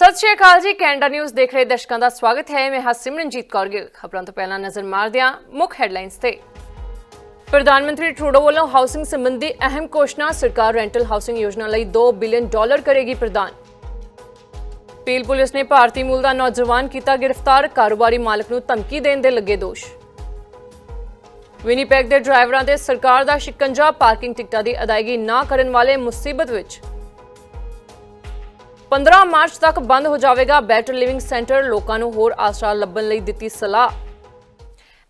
ਸਤਿ ਸ਼੍ਰੀ ਅਕਾਲ ਜੀ, Canada news ਦੇਖ ਰਹੇ ਦਰਸ਼ਕਾਂ ਦਾ ਸਵਾਗਤ ਹੈ। ਮੈਂ ਹਾਂ ਸਿਮਰਨਜੀਤ ਕੌਰ ਗਿੱਲ। ਖਬਰਾਂ ਤੋਂ ਪਹਿਲਾਂ ਨਜ਼ਰ ਮਾਰਦੇ ਹਾਂ ਮੁੱਖ ਹੈਡਲਾਈਨਸ ਤੇ। ਪ੍ਰਧਾਨ ਮੰਤਰੀ ਟਰੂਡੋ ਵੱਲੋਂ ਹਾਊਸਿੰਗ ਸੰਬੰਧੀ ਅਹਿਮ ਘੋਸ਼ਣਾ ਸਰਕਾਰ ਰੈਂਟਲ ਹਾਊਸਿੰਗ ਯੋਜਨਾ ਲਈ 2 ਬਿਲੀਅਨ ਡਾਲਰ ਕਰੇਗੀ ਪ੍ਰਦਾਨ। ਪੀਲ ਪੁਲਿਸ ਨੇ ਭਾਰਤੀ ਮੂਲ ਦਾ ਨੌਜਵਾਨ ਕੀਤਾ ਗ੍ਰਿਫਤਾਰ। ਕਾਰੋਬਾਰੀ ਮਾਲਕ ਨੂੰ ਧਮਕੀ ਦੇਣ ਦੇ ਲੱਗੇ ਦੋਸ਼। ਵਿਨੀਪੈਗ ਦੇ ਡਰਾਈਵਰਾਂ ਦੇ ਸਰਕਾਰ ਦਾ ਸ਼ਿਕੰਜਾ। ਪਾਰਕਿੰਗ ਟਿਕਟਾਂ ਦੀ ਅਦਾਇਗੀ ਨਾ ਕਰਨ ਵਾਲੇ ਮੁਸੀਬਤ ਵਿੱਚ 15 ਮਾਰਚ ਤੱਕ ਬੰਦ ਹੋ ਜਾਵੇਗਾ ਬੈਟਰ ਲਿਵਿੰਗ ਸੈਂਟਰ, ਲੋਕਾਂ ਨੂੰ ਹੋਰ ਆਸਰਾ ਲੱਭਣ ਲਈ ਦਿੱਤੀ ਸਲਾਹ।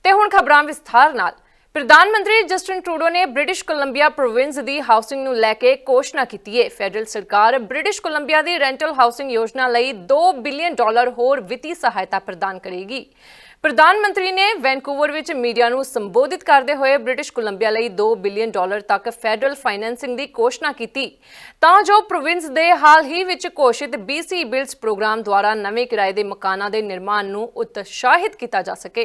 ਤੇ ਹੁਣ ਖਬਰਾਂ ਵਿਸਥਾਰ ਨਾਲ। ਪ੍ਰਧਾਨ ਮੰਤਰੀ ਜਸਟਿਨ ਟਰੂਡੋ ਨੇ ਬ੍ਰਿਟਿਸ਼ ਕੋਲੰਬੀਆ ਪ੍ਰੋਵਿੰਸ ਦੀ ਹਾਊਸਿੰਗ ਨੂੰ ਲੈ ਕੇ ਘੋਸ਼ਣਾ ਕੀਤੀ ਹੈ ਫੈਡਰਲ ਸਰਕਾਰ ਬ੍ਰਿਟਿਸ਼ ਕੋਲੰਬੀਆ ਦੀ ਰੈਂਟਲ ਹਾਊਸਿੰਗ ਯੋਜਨਾ ਲਈ 2 ਬਿਲੀਅਨ ਡਾਲਰ ਹੋਰ ਵਿੱਤੀ ਸਹਾਇਤਾ ਪ੍ਰਦਾਨ ਕਰੇਗੀ। ਪ੍ਰਧਾਨ ਮੰਤਰੀ ਨੇ ਵੈਨਕੂਵਰ ਵਿੱਚ ਮੀਡੀਆ ਨੂੰ ਸੰਬੋਧਿਤ ਕਰਦੇ ਹੋਏ ਬ੍ਰਿਟਿਸ਼ ਕੋਲੰਬੀਆ ਲਈ 2 ਬਿਲੀਅਨ ਡਾਲਰ ਤੱਕ ਫੈਡਰਲ ਫਾਈਨੈਂਸਿੰਗ ਦੀ ਘੋਸ਼ਣਾ ਕੀਤੀ। ਤਾਂ ਜੋ ਪ੍ਰੋਵਿੰਸ ਦੇ ਹਾਲ ਹੀ ਵਿੱਚ ਘੋਸ਼ਿਤ BC ਬਿਲਡਸ ਪ੍ਰੋਗਰਾਮ ਦੁਆਰਾ ਨਵੇਂ ਕਿਰਾਏ ਦੇ ਮਕਾਨਾਂ ਦੇ ਨਿਰਮਾਣ ਨੂੰ ਉਤਸ਼ਾਹਿਤ ਕੀਤਾ ਜਾ ਸਕੇ।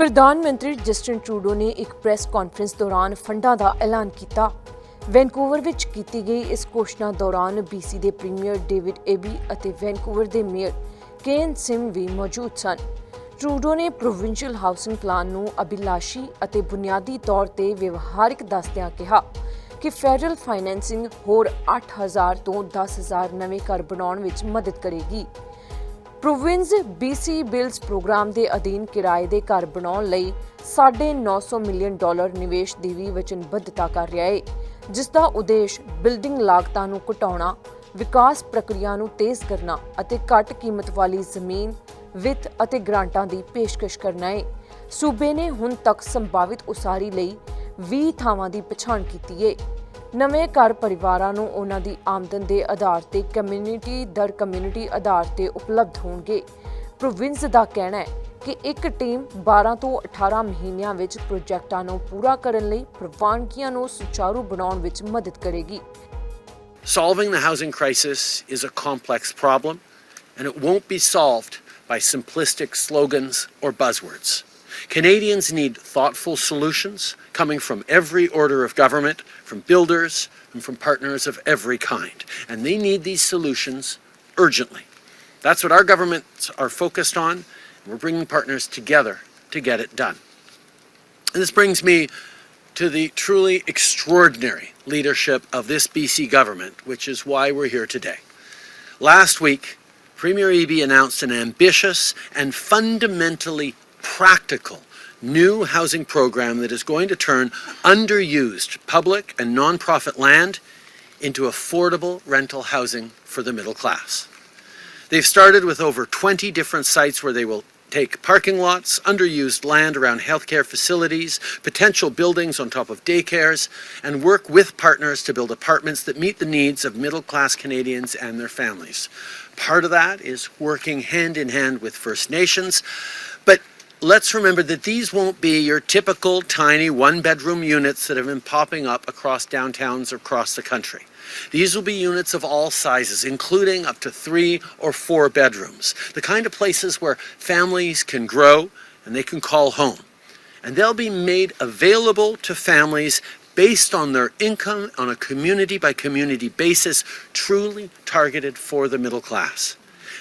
ਪ੍ਰਧਾਨ ਮੰਤਰੀ ਜਸਟਿਨ ਟਰੂਡੋ ਨੇ ਇੱਕ ਪ੍ਰੈਸ ਕਾਨਫਰੰਸ ਦੌਰਾਨ ਫੰਡਾਂ ਦਾ ਐਲਾਨ ਕੀਤਾ। ਵੈਨਕੂਵਰ ਵਿੱਚ ਕੀਤੀ ਗਈ ਇਸ ਘੋਸ਼ਣਾ ਦੌਰਾਨ BC ਦੇ ਪ੍ਰੀਮੀਅਰ ਡੇਵਿਡ ਏਬੀ ਅਤੇ ਵੈਨਕੂਵਰ ਦੇ ਮੇਅਰ ਕੇਨ ਸਿਮ ਵੀ ਮੌਜੂਦ ਸਨ। ਟਰੂਡੋ ਨੇ ਪ੍ਰੋਵਿੰਸ਼ੀਅਲ ਹਾਊਸਿੰਗ ਪਲਾਨ ਨੂੰ ਅਭਿਲਾਸ਼ੀ ਅਤੇ ਬੁਨਿਆਦੀ ਤੌਰ ਤੇ ਵਿਵਹਾਰਿਕ ਦੱਸਦਿਆਂ ਕਿਹਾ ਕਿ ਫੈਡਰਲ ਫਾਈਨੈਂਸਿੰਗ ਹੋਰ 8000 ਤੋਂ 10000 ਨਵੇਂ ਘਰ ਬਣਾਉਣ ਵਿੱਚ ਮਦਦ ਕਰੇਗੀ। ਪ੍ਰੋਵਿੰਸ BC ਬਿਲਡਸ ਪ੍ਰੋਗਰਾਮ ਦੇ ਅਧੀਨ ਕਿਰਾਏ ਦੇ ਘਰ ਬਣਾਉਣ ਲਈ 950 ਮਿਲੀਅਨ ਡਾਲਰ ਨਿਵੇਸ਼ ਦੀ ਵੀ ਵਚਨਬੱਧਤਾ ਕਰ ਰਿਹਾ ਹੈ ਜਿਸ ਦਾ ਉਦੇਸ਼ ਬਿਲਡਿੰਗ ਲਾਗਤਾਂ ਨੂੰ ਘਟਾਉਣਾ, ਵਿਕਾਸ ਪ੍ਰਕਿਰਿਆ ਨੂੰ ਤੇਜ਼ ਕਰਨਾ ਅਤੇ ਘੱਟ ਕੀਮਤ ਵਾਲੀ ਜ਼ਮੀਨ ਵਿੱਤ ਅਤੇ ਗ੍ਰਾਂਟਾਂ ਦੀ ਪੇਸ਼ਕਸ਼ ਕਰਨਾ ਹੈ ਸੂਬੇ ਨੇ ਹੁਣ ਤੱਕ ਸੰਭਾਵਿਤ ਉਸਾਰੀ ਲਈ 20 ਥਾਵਾਂ ਦੀ ਪਛਾਣ ਕੀਤੀ ਹੈ ਨਵੇਂ ਘਰ ਪਰਿਵਾਰਾਂ ਨੂੰ ਉਹਨਾਂ ਦੀ ਆਮਦਨ ਦੇ ਆਧਾਰ ਤੇ ਕਮਿਊਨਿਟੀ ਦਰ ਕਮਿਊਨਿਟੀ ਆਧਾਰ ਤੇ ਉਪਲਬਧ ਹੋਣਗੇ। ਪ੍ਰੋਵਿੰਸ ਦਾ ਕਹਿਣਾ ਹੈ ਕਿ ਇੱਕ ਟੀਮ 12 ਤੋਂ 18 ਮਹੀਨਿਆਂ ਵਿੱਚ ਪ੍ਰੋਜੈਕਟਾਂ ਨੂੰ ਪੂਰਾ ਕਰਨ ਲਈ ਪ੍ਰਵਾਨਗੀਆਂ ਨੂੰ ਸੁਚਾਰੂ ਬਣਾਉਣ ਵਿੱਚ ਮਦਦ ਕਰੇਗੀ। Solving the housing crisis is a complex problem, and it won't be solved by simplistic slogans or buzzwords. Canadians need thoughtful solutions coming from every order of government, from builders, and from partners of every kind. And they need these solutions urgently. That's what our governments are focused on, we're bringing partners together to get it done. And this brings me to the truly extraordinary leadership of this BC government, which is why we're here today. Last week, Premier Eby announced an ambitious and fundamentally practical new housing program that is going to turn underused public and nonprofit land into affordable rental housing for the middle class. They've started with over 20 different sites where they will take parking lots, underused land around healthcare facilities, potential buildings on top of daycares, and work with partners to build apartments that meet the needs of middle class Canadians and their families. Part of that is working hand in hand with First Nations, but let's remember that these won't be your typical tiny one bedroom units that have been popping up across downtowns across the country. These will be units of all sizes, including up to three or four bedrooms, the kind of places where families can grow and they can call home. And they'll be made available to families based on their income on a community by community basis, truly targeted for the middle class.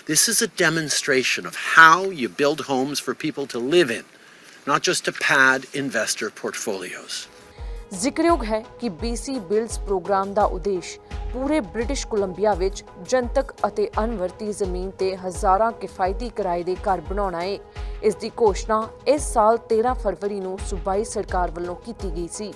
This is a demonstration of how you build homes for people to live in, not just to pad investor portfolios. ਜ਼ਿਕਰਯੋਗ ਹੈ ਕਿ BC ਬਿਲਡਸ programme ਦਾ ਉਦੇਸ਼ ਪੂਰੇ British Columbia ਵਿੱਚ ਜਨਤਕ ਅਤੇ ਅਨਵਰਤੀ ਜ਼ਮੀਨ ਤੇ ਹਜ਼ਾਰਾਂ ਕਿਫਾਇਤੀ ਕਿਰਾਏ ਦੇ ਘਰ ਬਣਾਉਣਾ ਹੈ ਇਸ ਦੀ ਘੋਸ਼ਣਾ ਇਸ ਸਾਲ 13 ਫਰਵਰੀ ਨੂੰ ਸੂਬਾਈ ਸਰਕਾਰ ਵੱਲੋਂ ਕੀਤੀ ਗਈ ਸੀ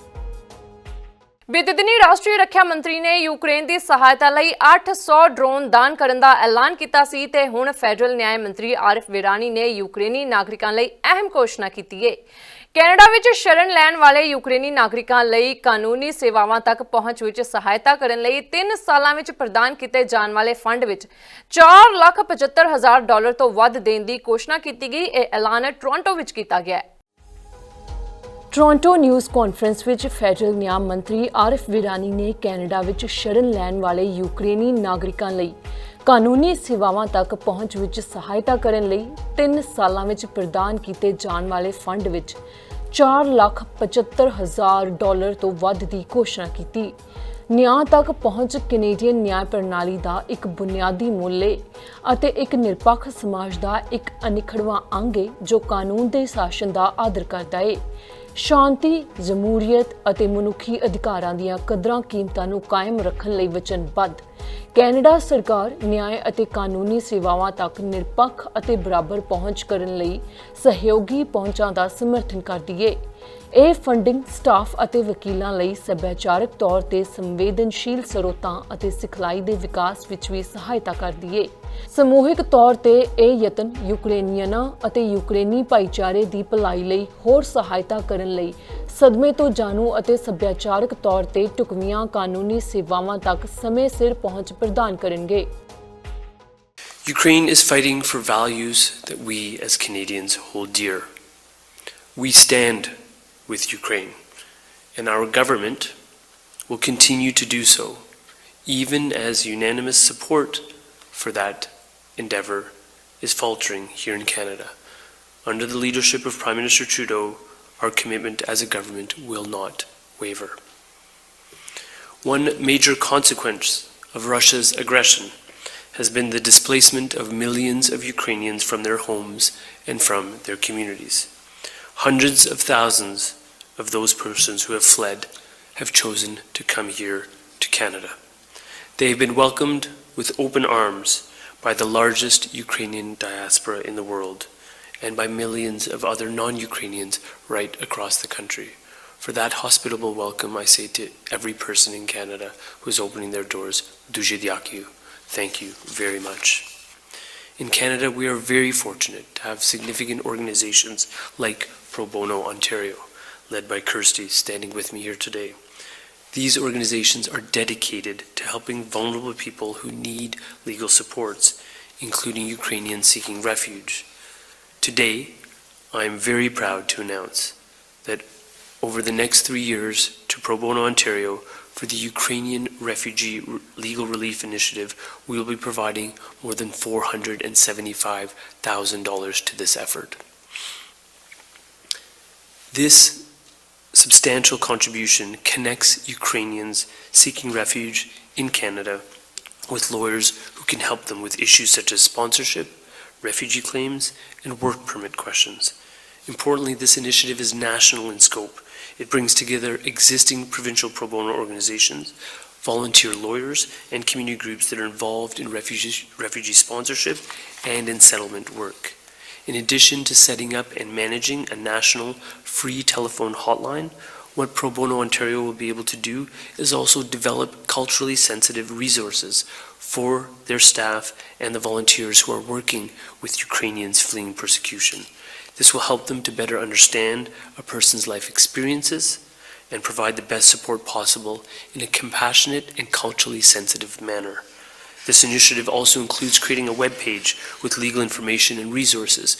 ਬੀਤੇ ਦਿਨੀ ਰਾਸ਼ਟਰੀ ਰੱਖਿਆ ਮੰਤਰੀ ਨੇ ਯੂਕਰੇਨ ਦੀ ਸਹਾਇਤਾ ਲਈ 800 ਡਰੋਨ ਦਾਨ ਕਰਨ ਦਾ ਐਲਾਨ ਕੀਤਾ ਸੀ ਤੇ ਹੁਣ ਫੈਡਰਲ ਨਿਆਂ ਮੰਤਰੀ ਆਰਿਫ ਵਿਰਾਨੀ ਨੇ ਯੂਕਰੇਨੀ ਨਾਗਰਿਕਾਂ ਲਈ ਅਹਿਮ ਘੋਸ਼ਣਾ ਕੀਤੀ ਹੈ ਕੈਨੇਡਾ ਵਿੱਚ ਸ਼ਰਨ ਲੈਣ ਵਾਲੇ ਯੂਕਰੇਨੀ ਨਾਗਰਿਕਾਂ ਲਈ ਕਾਨੂੰਨੀ ਸੇਵਾਵਾਂ ਤੱਕ ਪਹੁੰਚ ਵਿੱਚ ਸਹਾਇਤਾ ਕਰਨ ਲਈ 3 ਸਾਲਾਂ ਵਿੱਚ ਪ੍ਰਦਾਨ ਕੀਤੇ ਜਾਣ ਵਾਲੇ ਫੰਡ ਵਿੱਚ 4,75,000 ਡਾਲਰ ਤੋਂ ਵੱਧ ਦੇਣ ਦੀ ਘੋਸ਼ਣਾ ਕੀਤੀ ਗਈ। ਇਹ ਐਲਾਨ ਟੋਰਾਂਟੋ ਵਿੱਚ ਕੀਤਾ ਗਿਆ ਹੈ। ਟੋਰਾਂਟੋ ਨਿਊਜ਼ ਕਾਨਫਰੰਸ ਵਿੱਚ ਫੈਡਰਲ ਨਿਆਂ ਮੰਤਰੀ ਆਰਿਫ ਵਿਰਾਨੀ ਨੇ ਕੈਨੇਡਾ ਵਿੱਚ ਸ਼ਰਨ ਲੈਣ ਵਾਲੇ ਯੂਕਰੇਨੀ ਨਾਗਰਿਕਾਂ ਲਈ ਕਾਨੂੰਨੀ ਸੇਵਾਵਾਂ ਤੱਕ ਪਹੁੰਚ ਵਿੱਚ ਸਹਾਇਤਾ ਕਰਨ ਲਈ 3 ਸਾਲਾਂ ਵਿੱਚ ਪ੍ਰਦਾਨ ਕੀਤੇ ਜਾਣ ਵਾਲੇ ਫੰਡ ਵਿੱਚ 4,75,000 ਡਾਲਰ ਤੋਂ ਵੱਧ ਦੀ ਘੋਸ਼ਣਾ ਕੀਤੀ। ਨਿਆਂ ਤੱਕ ਪਹੁੰਚ ਕੈਨੇਡੀਅਨ ਨਿਆਂ ਪ੍ਰਣਾਲੀ ਦਾ ਇੱਕ ਬੁਨਿਆਦੀ ਮੁੱਲ ਹੈ ਅਤੇ ਇੱਕ ਨਿਰਪੱਖ ਸਮਾਜ ਦਾ ਇੱਕ ਅਨਿਖੜਵਾਂ ਅੰਗ ਹੈ ਜੋ ਕਾਨੂੰਨ ਦੇ ਸ਼ਾਸਨ ਦਾ ਆਦਰ ਕਰਦਾ ਹੈ ਸ਼ਾਂਤੀ ਜਮਹੂਰੀਅਤ ਅਤੇ ਮਨੁੱਖੀ ਅਧਿਕਾਰਾਂ ਦੀਆਂ ਕਦਰਾਂ ਕੀਮਤਾਂ ਨੂੰ ਕਾਇਮ ਰੱਖਣ ਲਈ ਵਚਨਬੱਧ। ਕੈਨੇਡਾ ਸਰਕਾਰ ਨਿਆਂ ਅਤੇ ਕਾਨੂੰਨੀ ਸੇਵਾਵਾਂ ਤੱਕ ਨਿਰਪੱਖ ਅਤੇ ਬਰਾਬਰ ਪਹੁੰਚ ਕਰਨ ਲਈ ਸਹਿਯੋਗੀ ਪਹੁੰਚਾਂ ਦਾ ਸਮਰਥਨ ਕਰਦੀ ਹੈ ਇਹ ਫੰਡਿੰਗ ਸਟਾਫ ਅਤੇ ਵਕੀਲਾਂ ਲਈ ਸੱਭਿਆਚਾਰਕ ਤੌਰ ਤੇ ਸੰਵੇਦਨਸ਼ੀਲ ਸਰੋਤਾਂ ਅਤੇ ਸਿਖਲਾਈ ਦੇ ਵਿਕਾਸ ਵਿੱਚ ਵੀ ਸਹਾਇਤਾ ਕਰਦੀ ਹੈ ਸਮੂਹਿਕ ਤੌਰ ਤੇ ਇਹ ਯਤਨ ਯੂਕਰੇਨੀਅਨਾਂ ਅਤੇ ਯੂਕਰੇਨੀ ਭਾਈਚਾਰੇ ਦੀ ਭਲਾਈ ਲਈ ਹੋਰ ਸਹਾਇਤਾ ਕਰਨ ਲਈ ਸਦਮੇ ਤੋਂ ਜਾਣੂ ਅਤੇ ਸੱਭਿਆਚਾਰਕ ਤੌਰ ਤੇ ਟੁਕਵੀਆਂ ਕਾਨੂੰਨੀ ਸੇਵਾਵਾਂ ਤੱਕ ਸਮੇਂ ਸਿਰ ਪਹੁੰਚ ਪ੍ਰਦਾਨ ਕਰਨਗੇ Ukraine is fighting for values that we as Canadians hold dear. We stand with Ukraine, and our government will continue to do so, even as unanimous support for that endeavour is faltering here in Canada. Under the leadership of Prime Minister Trudeau, our commitment as a government will not waver. One major consequence of Russia's aggression has been the displacement of millions of Ukrainians from their homes and from their communities. Hundreds of thousands of those persons who have fled have chosen to come here to Canada. They have been welcomed with open arms by the largest Ukrainian diaspora in the world and by millions of other non Ukrainians right across the country. For that hospitable welcome, I say to every person in Canada who is opening their doors, Duje Diakiu. Thank you very much. In Canada, we are very fortunate to have significant organizations like Pro Bono Ontario, led by Kirsty, standing with me here today. These organizations are dedicated to helping vulnerable people who need legal supports, including Ukrainians seeking refuge. Today, I am very proud to announce that over the next three years to Pro Bono Ontario for the Ukrainian Refugee Legal Relief Initiative, we will be providing more than $475,000 to this effort. This substantial contribution connects Ukrainians seeking refuge in Canada with lawyers who can help them with issues such as sponsorship, refugee claims, and work permit questions. Importantly, this initiative is national in scope. It brings together existing provincial pro bono organizations, volunteer lawyers, and community groups that are involved in refugee, refugee sponsorship and in settlement work. In addition to setting up and managing a national free telephone hotline, what Pro Bono Ontario will be able to do is also develop culturally sensitive resources for their staff and the volunteers who are working with Ukrainians fleeing persecution. This will help them to better understand a person's life experiences and provide the best support possible in a compassionate and culturally sensitive manner. This initiative also includes creating a web page with legal information and resources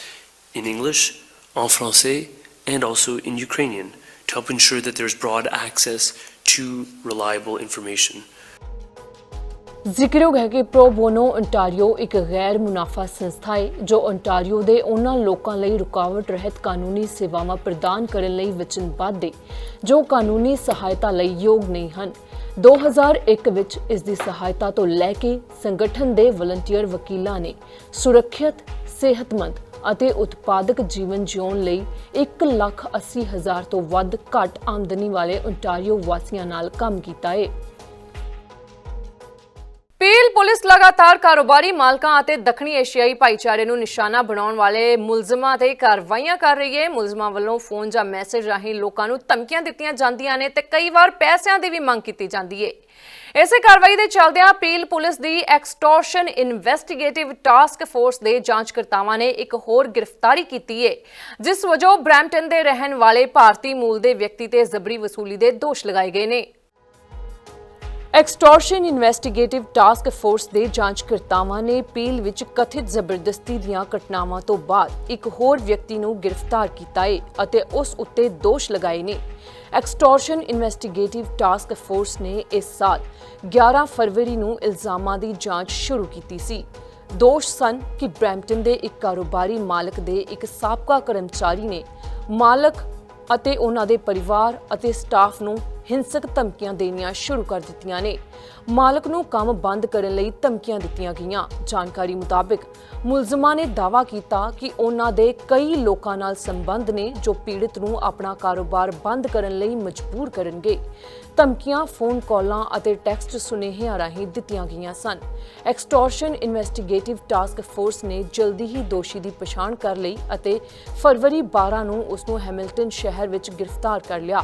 in English, en français, and also in Ukrainian to help ensure that there's broad access to reliable information. ਜ਼ਿਕਰਯੋਗ ਹੈ ਕਿ pro bono ontario ਇੱਕ ਗੈਰ ਮੁਨਾਫਾ ਸੰਸਥਾ ਹੈ, ਜੋ Ontario ਦੇ ਉਹਨਾਂ ਲੋਕਾਂ ਲਈ ਰੁਕਾਵਟ ਰਹਿਤ ਕਾਨੂੰਨੀ ਸੇਵਾਵਾਂ ਪ੍ਰਦਾਨ ਕਰਨ ਲਈ ਵਚਨਬੱਧ ਹੈ, ਜੋ ਕਾਨੂੰਨੀ ਸਹਾਇਤਾ ਲਈ ਯੋਗ ਨਹੀਂ ਹਨ। 2001 ਵਿੱਚ ਇਸ ਦੀ ਸਹਾਇਤਾ ਤੋਂ ਲੈ ਕੇ ਸੰਗਠਨ ਦੇ ਵਲੰਟੀਅਰ ਵਕੀਲਾਂ ਨੇ ਸੁਰੱਖਿਅਤ, ਸਿਹਤਮੰਦ ਅਤੇ ਉਤਪਾਦਕ ਜੀਵਨ ਜਿਉਣ ਲਈ 1 ਲੱਖ 80 ਹਜ਼ਾਰ ਤੋਂ ਵੱਧ ਘੱਟ ਆਮਦਨੀ ਵਾਲੇ ਓਨਟਾਰੀਓ ਵਾਸੀਆਂ ਨਾਲ ਕੰਮ ਕੀਤਾ ਹੈ। ਪੀਲ ਪੁਲਿਸ ਲਗਾਤਾਰ ਕਾਰੋਬਾਰੀ ਮਾਲਕਾਂ ਅਤੇ ਦੱਖਣੀ ਏਸ਼ੀਆਈ ਭਾਈਚਾਰੇ ਨੂੰ ਨਿਸ਼ਾਨਾ ਬਣਾਉਣ ਵਾਲੇ ਮੁਲਜ਼ਮਾਂ ਤੇ ਕਾਰਵਾਈਆਂ ਕਰ ਰਹੀ ਹੈ। ਮੁਲਜ਼ਮਾਂ ਵੱਲੋਂ ਫੋਨ ਜਾਂ ਮੈਸੇਜ ਰਾਹੀਂ ਲੋਕਾਂ ਨੂੰ ਧਮਕੀਆਂ ਦਿੱਤੀਆਂ ਜਾਂਦੀਆਂ ਨੇ ਤੇ ਕਈ ਵਾਰ ਪੈਸਿਆਂ ਦੀ ਵੀ ਮੰਗ ਕੀਤੀ ਜਾਂਦੀ ਹੈ। ਇਸੇ ਕਾਰਵਾਈ ਦੇ ਚੱਲਦਿਆਂ ਪੀਲ ਪੁਲਿਸ ਦੀ ਐਕਸਟੋਰਸ਼ਨ ਇਨਵੈਸਟੀਗੇਟਿਵ ਟਾਸਕ ਫੋਰਸ ਦੇ ਜਾਂਚਕਰਤਾਵਾਂ ਨੇ ਇੱਕ ਹੋਰ ਗ੍ਰਿਫਤਾਰੀ ਕੀਤੀ ਹੈ, ਜਿਸ ਵਜੋਂ ਬ੍ਰੈਂਪਟਨ ਦੇ ਰਹਿਣ ਵਾਲੇ ਭਾਰਤੀ ਮੂਲ ਦੇ ਵਿਅਕਤੀ ਤੇ ਜ਼ਬਰੀ ਵਸੂਲੀ ਦੇ ਦੋਸ਼ ਲਗਾਏ ਗਏ ਨੇ। ਐਕਸਟੋਰਸ਼ਨ ਇਨਵੈਸਟੀਗੇਟਿਵ ਟਾਸਕ ਫੋਰਸ ਦੇ ਜਾਂਚਕਰਤਾਵਾਂ ਨੇ ਪੀਲ ਵਿੱਚ ਕਥਿਤ ਜ਼ਬਰਦਸਤੀ ਦੀਆਂ ਘਟਨਾਵਾਂ ਤੋਂ ਬਾਅਦ ਇੱਕ ਹੋਰ ਵਿਅਕਤੀ ਨੂੰ ਗ੍ਰਿਫਤਾਰ ਕੀਤਾ ਹੈ ਅਤੇ ਉਸ ਉੱਤੇ ਦੋਸ਼ ਲਗਾਏ ਨੇ। ਐਕਸਟੋਰਸ਼ਨ ਇਨਵੈਸਟੀਗੇਟਿਵ ਟਾਸਕ ਫੋਰਸ ਨੇ ਇਸ ਸਾਲ 11 ਫਰਵਰੀ ਨੂੰ ਇਲਜ਼ਾਮਾਂ ਦੀ ਜਾਂਚ ਸ਼ੁਰੂ ਕੀਤੀ ਸੀ। ਦੋਸ਼ ਸਨ ਕਿ ਬ੍ਰੈਂਪਟਨ ਦੇ ਇੱਕ ਕਾਰੋਬਾਰੀ ਮਾਲਕ ਦੇ ਇੱਕ ਸਾਬਕਾ ਕਰਮਚਾਰੀ ਨੇ ਮਾਲਕ ਅਤੇ ਉਹਨਾਂ ਦੇ ਪਰਿਵਾਰ ਅਤੇ ਸਟਾਫ ਨੂੰ ਹਿੰਸਕ ਧਮਕੀਆਂ ਦੇਣੀਆਂ ਸ਼ੁਰੂ ਕਰ ਦਿੱਤੀਆਂ ਨੇ। ਮਾਲਕ ਨੂੰ ਕੰਮ ਬੰਦ ਕਰਨ ਲਈ ਧਮਕੀਆਂ ਦਿੱਤੀਆਂ ਗਈਆਂ। ਜਾਣਕਾਰੀ ਮੁਤਾਬਕ ਮੁਲਜ਼ਮਾਂ ਨੇ ਦਾਅਵਾ ਕੀਤਾ ਕਿ ਉਹਨਾਂ ਦੇ ਕਈ ਲੋਕਾਂ ਨਾਲ ਸੰਬੰਧ ਨੇ ਜੋ ਪੀੜਤ ਨੂੰ ਆਪਣਾ ਕਾਰੋਬਾਰ ਬੰਦ ਕਰਨ ਲਈ ਮਜਬੂਰ ਕਰਨਗੇ। ਧਮਕੀਆਂ ਫੋਨ ਕਾਲਾਂ ਅਤੇ ਟੈਕਸਟ ਸੁਨੇਹਿਆਂ ਰਾਹੀਂ ਦਿੱਤੀਆਂ ਗਈਆਂ ਸਨ। ਐਕਸਟੋਰਸ਼ਨ ਇਨਵੈਸਟੀਗੇਟਿਵ ਟਾਸਕ ਫੋਰਸ ਨੇ ਜਲਦੀ ਹੀ ਦੋਸ਼ੀ ਦੀ ਪਛਾਣ ਕਰ ਲਈ ਅਤੇ ਫਰਵਰੀ 12 ਨੂੰ ਉਸ ਨੂੰ ਹੈਮਿਲਟਨ ਸ਼ਹਿਰ ਵਿੱਚ ਗ੍ਰਿਫਤਾਰ ਕਰ ਲਿਆ।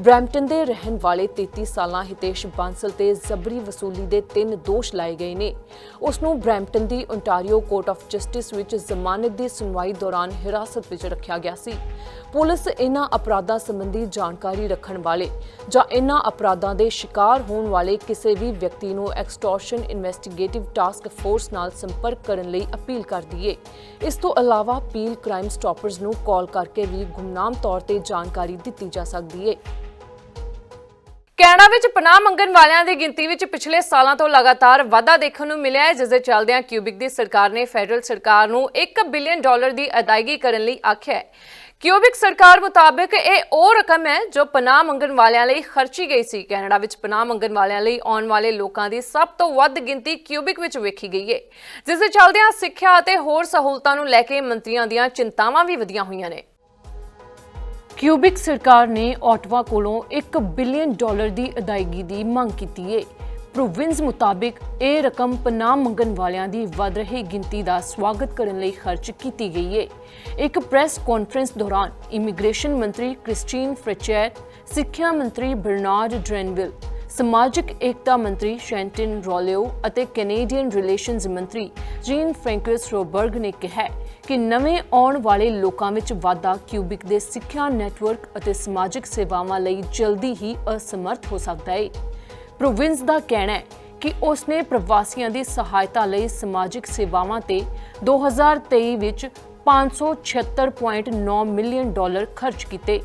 ਬ੍ਰੈਂਪਟਨ ਦੇ ਰਹਿਣ ਵਾਲੇ 33 ਸਾਲਾਂ ਹਿਤੇਸ਼ ਬਾਂਸਲ ਤੇ ਜ਼ਬਰੀ ਵਸੂਲੀ ਦੇ ਤਿੰਨ ਦੋਸ਼ ਲਾਏ ਗਏ ਨੇ। ਉਸ ਨੂੰ ਬ੍ਰੈਂਪਟਨ ਦੀ ਓਨਟਾਰੀਓ ਕੋਰਟ ਆਫ ਜਸਟਿਸ ਵਿੱਚ ਜ਼ਮਾਨਤ ਦੀ ਸੁਣਵਾਈ ਦੌਰਾਨ ਹਿਰਾਸਤ ਵਿੱਚ ਰੱਖਿਆ ਗਿਆ ਸੀ। ਪੁਲਿਸ ਇਹਨਾਂ ਅਪਰਾਧਾਂ ਸੰਬੰਧੀ ਜਾਣਕਾਰੀ ਰੱਖਣ ਵਾਲੇ ਜਾਂ ਇਹਨਾਂ ਅਪਰਾਧਾਂ ਦੇ ਸ਼ਿਕਾਰ ਹੋਣ ਵਾਲੇ ਕਿਸੇ ਵੀ ਵਿਅਕਤੀ ਨੂੰ ਐਕਸਟੋਰਸ਼ਨ ਇਨਵੈਸਟੀਗੇਟਿਵ ਟਾਸਕ ਫੋਰਸ ਨਾਲ ਸੰਪਰਕ ਕਰਨ ਲਈ ਅਪੀਲ ਕਰਦੀ ਏ ਇਸ ਤੋਂ ਇਲਾਵਾ ਪੀਲ ਕ੍ਰਾਈਮ ਸਟਾਪਰਸ ਨੂੰ ਕਾਲ ਕਰਕੇ ਵੀ ਗੁਮਨਾਮ ਤੌਰ ਤੇ ਜਾਣਕਾਰੀ ਦਿੱਤੀ ਜਾ ਸਕਦੀ ਏ। ਕੈਨੇਡਾ ਵਿੱਚ ਪਨਾਹ ਮੰਗਣ ਵਾਲਿਆਂ ਦੀ ਗਿਣਤੀ ਵਿੱਚ ਪਿਛਲੇ ਸਾਲਾਂ ਤੋਂ ਲਗਾਤਾਰ ਵਾਧਾ ਦੇਖਣ ਨੂੰ ਮਿਲਿਆ ਹੈ, ਜਿਸ ਦੇ ਚੱਲਦਿਆਂ ਕਿਊਬਿਕ ਦੀ ਸਰਕਾਰ ਨੇ ਫੈਡਰਲ ਸਰਕਾਰ ਨੂੰ 1 ਬਿਲੀਅਨ ਡਾਲਰ ਦੀ ਅਦਾਇਗੀ ਕਰਨ ਲਈ ਆਖਿਆ ਹੈ। ਕਿਊਬਿਕ ਸਰਕਾਰ ਮੁਤਾਬਕ ਇਹ ਉਹ ਰਕਮ ਹੈ ਜੋ ਪਨਾਹ ਮੰਗਣ ਵਾਲਿਆਂ ਲਈ ਖਰਚੀ ਗਈ ਸੀ। ਕੈਨੇਡਾ ਵਿੱਚ ਪਨਾਹ ਮੰਗਣ ਵਾਲਿਆਂ ਲਈ ਆਉਣ ਵਾਲੇ ਲੋਕਾਂ ਦੀ ਸਭ ਤੋਂ ਵੱਧ ਗਿਣਤੀ ਕਿਊਬਿਕ ਵਿੱਚ ਵੇਖੀ ਗਈ ਹੈ, ਜਿਸ ਦੇ ਚੱਲਦਿਆਂ ਸਿੱਖਿਆ ਅਤੇ ਹੋਰ ਸਹੂਲਤਾਂ ਨੂੰ ਲੈ ਕੇ ਮੰਤਰੀਆਂ ਦੀਆਂ ਚਿੰਤਾਵਾਂ ਵੀ ਵਧੀਆਂ ਹੋਈਆਂ ਨੇ। ਕਿਊਬਿਕ ਸਰਕਾਰ ਨੇ ਆਟਵਾ ਕੋਲੋਂ 1 ਬਿਲੀਅਨ ਡਾਲਰ ਦੀ ਅਦਾਇਗੀ ਦੀ ਮੰਗ ਕੀਤੀ ਹੈ ਪ੍ਰੋਵਿੰਸ ਮੁਤਾਬਿਕ ਇਹ ਰਕਮ ਪਨਾਹ ਮੰਗਣ ਵਾਲਿਆਂ ਦੀ ਵੱਧ ਰਹੀ ਗਿਣਤੀ ਦਾ ਸਵਾਗਤ ਕਰਨ ਲਈ ਖਰਚ ਕੀਤੀ ਗਈ ਹੈ ਇੱਕ ਪ੍ਰੈਸ ਕਾਨਫਰੰਸ ਦੌਰਾਨ ਇਮੀਗ੍ਰੇਸ਼ਨ ਮੰਤਰੀ ਕ੍ਰਿਸਟੀਨ ਫ੍ਰੈਚੈਟ ਸਿੱਖਿਆ ਮੰਤਰੀ ਬਰਨਾਰਡ ਡ੍ਰੈਨਵਿਲ ਸਮਾਜਿਕ ਏਕਤਾ ਮੰਤਰੀ ਸ਼ੈਂਟਨ ਰੋਲਿਓ ਅਤੇ ਕੈਨੇਡੀਅਨ ਰਿਲੇਸ਼ਨਜ਼ ਮੰਤਰੀ ਜੀਨ ਫ੍ਰੈਂਕਸ ਰੋਬਰਗ ਨੇ ਕਿਹਾ ਕਿ ਨਵੇਂ ਆਉਣ ਵਾਲੇ ਲੋਕਾਂ ਵਿੱਚ ਵਾਧਾ ਕਿਊਬਿਕ ਦੇ ਸਿੱਖਿਆ ਨੈਟਵਰਕ ਅਤੇ ਸਮਾਜਿਕ ਸੇਵਾਵਾਂ ਲਈ ਜਲਦੀ ਹੀ ਅਸਮਰਥ ਹੋ ਸਕਦਾ ਹੈ ਪ੍ਰੋਵਿੰਸ ਦਾ ਕਹਿਣਾ ਹੈ ਕਿ ਉਸਨੇ ਪ੍ਰਵਾਸੀਆਂ ਦੀ ਸਹਾਇਤਾ ਲਈ ਸਮਾਜਿਕ ਸੇਵਾਵਾਂ ਤੇ 2023 ਵਿੱਚ 576.9 ਮਿਲੀਅਨ ਡਾਲਰ ਖਰਚ ਕੀਤੇ।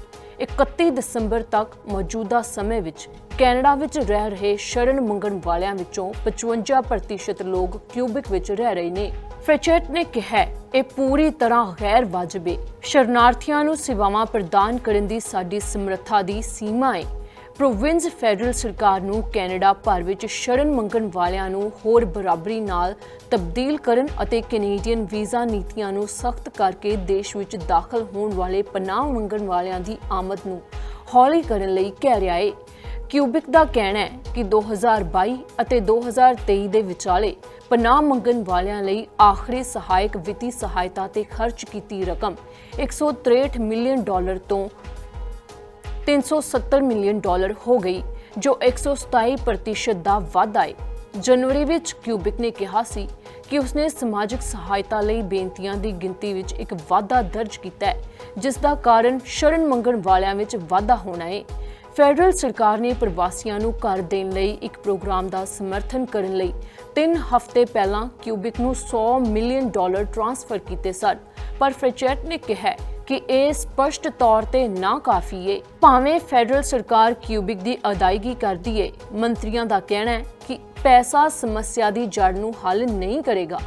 31 ਦਸੰਬਰ ਤੱਕ ਮੌਜੂਦਾ ਸਮੇਂ ਵਿੱਚ ਕੈਨੇਡਾ ਵਿੱਚ ਰਹਿ ਰਹੇ ਸ਼ਰਨ ਮੰਗਣ ਵਾਲਿਆਂ ਵਿੱਚੋਂ 55% ਲੋਕ ਕਿਊਬਿਕ ਵਿੱਚ ਰਹਿ ਰਹੇ ਨੇ। ਫ੍ਰੈਚੇਟ ਨੇ ਕਿਹਾ, ਇਹ ਪੂਰੀ ਤਰ੍ਹਾਂ ਗੈਰ ਵਾਜਬ ਹੈ ਸ਼ਰਨਾਰਥੀਆਂ ਨੂੰ ਸੇਵਾਵਾਂ ਪ੍ਰਦਾਨ ਕਰਨ ਦੀ ਸਾਡੀ ਸਮਰੱਥਾ ਦੀ ਸੀਮਾ ਹੈ ਪ੍ਰੋਵਿੰਸ ਫੈਡਰਲ ਸਰਕਾਰ ਨੂੰ ਕੈਨੇਡਾ ਭਰ ਵਿੱਚ ਸ਼ਰਨ ਮੰਗਣ ਵਾਲਿਆਂ ਨੂੰ ਹੋਰ ਬਰਾਬਰੀ ਨਾਲ ਤਬਦੀਲ ਕਰਨ ਅਤੇ ਕੈਨੇਡੀਅਨ ਵੀਜ਼ਾ ਨੀਤੀਆਂ ਨੂੰ ਸਖਤ ਕਰਕੇ ਦੇਸ਼ ਵਿੱਚ ਦਾਖਲ ਹੋਣ ਵਾਲੇ ਪਨਾਹ ਮੰਗਣ ਵਾਲਿਆਂ ਦੀ ਆਮਦ ਨੂੰ ਹੌਲੀ ਕਰਨ ਲਈ ਕਹਿ ਰਿਹਾ ਹੈ ਕਿਊਬਿਕ ਦਾ ਕਹਿਣਾ ਹੈ ਕਿ 2022 ਅਤੇ 2023 ਦੇ ਵਿਚਾਲੇ ਪਨਾਹ ਮੰਗਣ ਵਾਲਿਆਂ ਲਈ ਆਖਰੀ ਸਹਾਇਕ ਵਿੱਤੀ ਸਹਾਇਤਾ ਤੇ ਖਰਚ ਕੀਤੀ ਰਕਮ 163 ਮਿਲੀਅਨ ਡਾਲਰ ਤੋਂ 370 ਮਿਲੀਅਨ ਡਾਲਰ ਹੋ ਗਈ, ਜੋ 127% ਦਾ ਵਾਧਾ ਹੈ। ਜਨਵਰੀ ਵਿੱਚ ਕਿਊਬਿਕ ਨੇ ਕਿਹਾ ਸੀ ਕਿ ਉਸਨੇ ਸਮਾਜਿਕ ਸਹਾਇਤਾ ਲਈ ਬੇਨਤੀਆਂ ਦੀ ਗਿਣਤੀ ਵਿੱਚ ਇੱਕ ਵਾਧਾ ਦਰਜ ਕੀਤਾ ਹੈ, ਜਿਸ ਦਾ ਕਾਰਨ ਸ਼ਰਨ ਮੰਗਣ ਵਾਲਿਆਂ ਵਿੱਚ ਵਾਧਾ ਹੋਣਾ ਹੈ। ਫੈਡਰਲ ਸਰਕਾਰ ਨੇ ਪ੍ਰਵਾਸੀਆਂ ਨੂੰ ਘਰ ਦੇਣ ਲਈ ਇੱਕ ਪ੍ਰੋਗਰਾਮ ਦਾ ਸਮਰਥਨ ਕਰਨ ਲਈ 3 ਹਫ਼ਤੇ ਪਹਿਲਾਂ ਕਿਊਬਿਕ ਨੂੰ 100 ਮਿਲੀਅਨ ਡਾਲਰ ਟ੍ਰਾਂਸਫਰ ਕੀਤੇ ਸਨ। ਪਰ ਫ੍ਰੈਚੈਟ ਨੇ ਕਿਹਾ ਕਿ ਇਹ ਸਪਸ਼ਟ ਤੌਰ ਤੇ ਨਾ ਕਾਫੀ ਏ। ਭਾਵੇਂ ਫੈਡਰਲ ਸਰਕਾਰ ਕਿਊਬਿਕ ਦੀ ਅਦਾਇਗੀ ਕਰਦੀ ਏ, ਮੰਤਰੀਆਂ ਦਾ ਕਹਿਣਾ ਹੈ ਕਿ ਪੈਸਾ ਸਮੱਸਿਆ ਦੀ ਜੜ ਨੂੰ ਹੱਲ ਨਹੀਂ ਕਰੇਗਾ।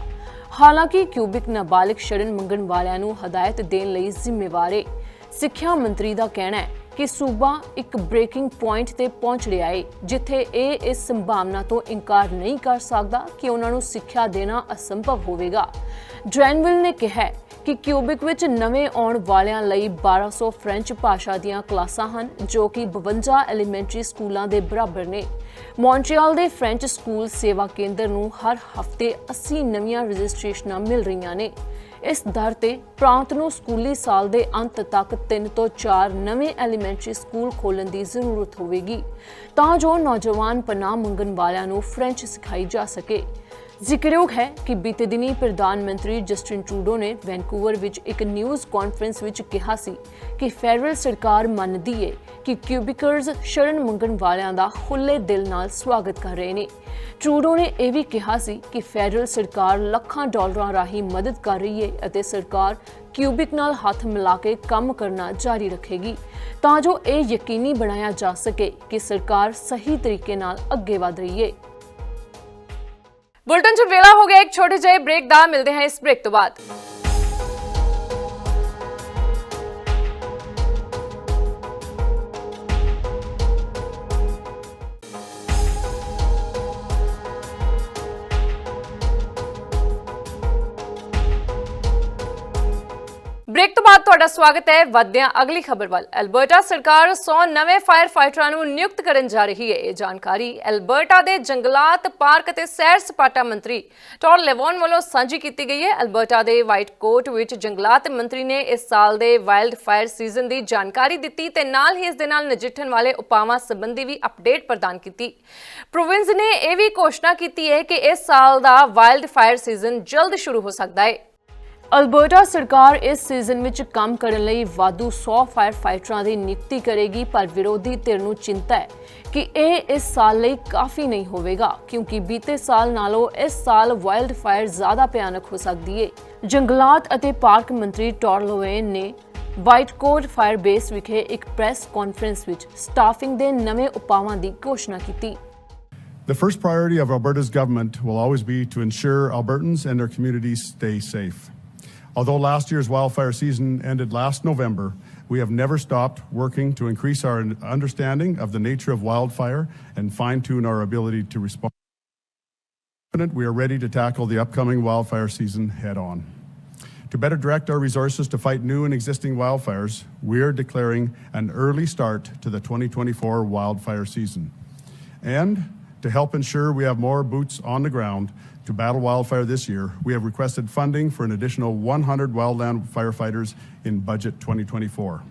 ਹਾਲਾਂਕਿ ਕਿਊਬਿਕ ਨਾਬਾਲਿਗ ਸ਼ਰਨ ਮੰਗਣ ਵਾਲਿਆਂ ਨੂੰ ਹਦਾਇਤ ਦੇਣ ਲਈ ਜ਼ਿੰਮੇਵਾਰ ਏ। ਸਿੱਖਿਆ ਮੰਤਰੀ ਦਾ ਕਹਿਣਾ ਹੈ ਕਿ ਸੂਬਾ ਇੱਕ ਬ੍ਰੇਕਿੰਗ ਪੁਆਇੰਟ ਤੇ ਪਹੁੰਚ ਰਿਹਾ ਹੈ ਜਿੱਥੇ ਇਹ ਇਸ ਸੰਭਾਵਨਾ ਤੋਂ ਇਨਕਾਰ ਨਹੀਂ ਕਰ ਸਕਦਾ ਕਿ ਉਹਨਾਂ ਨੂੰ ਸਿੱਖਿਆ ਦੇਣਾ ਅਸੰਭਵ ਹੋਵੇਗਾ। ਡ੍ਰੈਨਵਿਲ ਨੇ ਕਿਹਾ ਕਿ ਕਿਊਬਿਕ ਵਿੱਚ ਨਵੇਂ ਆਉਣ ਵਾਲਿਆਂ ਲਈ 1200 ਫ੍ਰੈਂਚ ਭਾਸ਼ਾ ਦੀਆਂ ਕਲਾਸਾਂ ਹਨ, ਜੋ ਕਿ 52 ਐਲੀਮੈਂਟਰੀ ਸਕੂਲਾਂ ਦੇ ਬਰਾਬਰ ਨੇ। ਮੌਂਟਰੀਅਲ ਦੇ ਫ੍ਰੈਂਚ ਸਕੂਲ ਸੇਵਾ ਕੇਂਦਰ ਨੂੰ ਹਰ ਹਫ਼ਤੇ 80 ਨਵੀਆਂ ਰਜਿਸਟ੍ਰੇਸ਼ਨਾਂ ਮਿਲ ਰਹੀਆਂ ਨੇ। ਇਸ ਦਰ ਤੇ ਪ੍ਰਾਂਤ ਨੂੰ ਸਕੂਲੀ ਸਾਲ ਦੇ ਅੰਤ ਤੱਕ 3 ਤੋਂ 4 ਨਵੇਂ ਐਲੀਮੈਂਟਰੀ ਸਕੂਲ ਖੋਲਣ ਦੀ ਜ਼ਰੂਰਤ ਹੋਵੇਗੀ, ਤਾਂ ਜੋ ਨੌਜਵਾਨ ਪਨਾਹ ਮੰਗਣ ਵਾਲਿਆਂ ਨੂੰ ਫ੍ਰੈਂਚ ਸਿਖਾਈ ਜਾ ਸਕੇ। ਜ਼ਿਕਰਯੋਗ ਹੈ ਕਿ ਬੀਤੇ ਦਿਨੀ ਪ੍ਰਧਾਨ ਮੰਤਰੀ ਜਸਟਿਨ ਟਰੂਡੋ ਨੇ ਵੈਨਕੂਵਰ ਵਿੱਚ ਇੱਕ ਨਿਊਜ਼ ਕਾਨਫਰੰਸ ਵਿੱਚ ਕਿਹਾ ਸੀ ਕਿ ਫੈਡਰਲ ਸਰਕਾਰ ਮੰਨਦੀ ਹੈ ਕਿ ਕਿਊਬਿਕਰਸ ਸ਼ਰਨ ਮੰਗਣ ਵਾਲਿਆਂ ਦਾ ਖੁੱਲੇ ਦਿਲ ਨਾਲ ਸਵਾਗਤ ਕਰ ਰਹੇ ਨੇ। ਟਰੂਡੋ ਨੇ ਇਹ ਵੀ ਕਿਹਾ ਸੀ ਕਿ ਫੈਡਰਲ ਸਰਕਾਰ ਲੱਖਾਂ ਡਾਲਰਾਂ ਰਾਹੀਂ ਮਦਦ ਕਰ ਰਹੀ ਹੈ ਅਤੇ ਸਰਕਾਰ ਕਿਊਬਿਕ ਨਾਲ ਹੱਥ ਮਿਲਾ ਕੇ ਕੰਮ ਕਰਨਾ ਜਾਰੀ ਰੱਖੇਗੀ। ਤਾਂ ਜੋ ਇਹ ਯਕੀਨੀ ਬਣਾਇਆ ਜਾ ਸਕੇ ਕਿ ਸਰਕਾਰ ਸਹੀ ਤਰੀਕੇ ਨਾਲ ਅੱਗੇ ਵਧ ਰਹੀ ਹੈ ਬੁਲਟਨ 'ਚ ਵੇਲਾ ਹੋ ਗਿਆ ਇੱਕ ਛੋਟੇ ਜਿਹੇ ਬ੍ਰੇਕ ਦਾ, ਮਿਲਦੇ ਹਾਂ ਇਸ ਬ੍ਰੇਕ ਤੋਂ ਬਾਅਦ। ਤੁਹਾਡਾ ਸਵਾਗਤ ਹੈ। ਵਧਦਿਆਂ ਅਗਲੀ ਖਬਰ ਵੱਲ। ਐਲਬਰਟਾ ਸਰਕਾਰ 100 ਨਵੇਂ ਫਾਇਰ ਫਾਈਟਰਾਂ ਨੂੰ ਨਿਯੁਕਤ ਕਰਨ ਜਾ ਰਹੀ ਹੈ। ਇਹ ਜਾਣਕਾਰੀ ਐਲਬਰਟਾ ਦੇ ਜੰਗਲਾਤ ਪਾਰਕ ਅਤੇ ਸੈਰ ਸਪਾਟਾ ਮੰਤਰੀ ਟੌਰ ਲੈਵਨ ਵੱਲੋਂ ਸਾਂਝੀ ਕੀਤੀ ਗਈ ਹੈ। ਐਲਬਰਟਾ ਦੇ ਵਾਈਟ ਕੋਟ ਵਿੱਚ ਜੰਗਲਾਤ ਮੰਤਰੀ ਨੇ ਇਸ ਸਾਲ ਦੇ ਵਾਈਲਡ ਫਾਇਰ ਸੀਜ਼ਨ ਦੀ ਜਾਣਕਾਰੀ ਦਿੱਤੀ ਤੇ ਨਾਲ ਹੀ ਇਸ ਦੇ ਨਾਲ ਨਜਿੱਠਣ ਵਾਲੇ ਉਪਾਵਾਂ ਸੰਬੰਧੀ ਵੀ ਅਪਡੇਟ ਪ੍ਰਦਾਨ ਕੀਤੀ। ਪ੍ਰੋਵਿੰਸ ਨੇ ਇਹ ਵੀ ਘੋਸ਼ਣਾ ਕੀਤੀ ਹੈ ਕਿ ਇਸ ਸਾਲ ਦਾ ਵਾਈਲਡ ਫਾਇਰ ਸੀਜ਼ਨ ਜਲਦ ਸ਼ੁਰੂ ਹੋ ਸਕਦਾ ਹੈ। ਅਲਬਰਟਾ ਸਰਕਾਰ ਇਸ ਸੀਜ਼ਨ ਵਿੱਚ ਕੰਮ ਕਰਨ ਲਈ ਵਾਧੂ 100 ਫਾਇਰ ਫਾਈਟਰਾਂ ਦੀ ਨਿਯੁਕਤੀ ਕਰੇਗੀ, ਪਰ ਵਿਰੋਧੀ ਧਿਰ ਨੂੰ ਚਿੰਤਾ ਹੈ ਕਿ ਇਹ ਇਸ ਸਾਲ ਲਈ ਕਾਫੀ ਨਹੀਂ ਹੋਵੇਗਾ, ਕਿਉਂਕਿ ਬੀਤੇ ਸਾਲ ਨਾਲੋਂ ਇਸ ਸਾਲ ਵਾਈਲਡ ਫਾਇਰ ਜ਼ਿਆਦਾ ਭਿਆਨਕ ਹੋ ਸਕਦੀ ਹੈ ਜੰਗਲਾਤ ਅਤੇ ਪਾਰਕ ਮੰਤਰੀ ਟੌਰਲੋਵੇਨ ਨੇ ਵਾਈਟ ਕੋਟ ਫਾਇਰ ਬੇਸ ਵਿਖੇ ਇੱਕ ਪ੍ਰੈਸ ਕਾਨਫਰੰਸ ਵਿੱਚ ਸਟਾਫਿੰਗ ਦੇ ਨਵੇਂ ਉਪਾਵਾਂ ਦੀ ਘੋਸ਼ਣਾ ਕੀਤੀ The first priority of Alberta's government will always be to ensure Albertans and their communities stay safe. Although last year's wildfire season ended last November, we have never stopped working to increase our understanding of the nature of wildfire and fine tune our ability to respond. We are ready to tackle the upcoming wildfire season head on. To better direct our resources to fight new and existing wildfires, we are declaring an early start to the 2024 wildfire season. And to help ensure we have more boots on the ground to battle wildfire this year, we have requested funding for an additional 100 wildland firefighters in Budget 2024.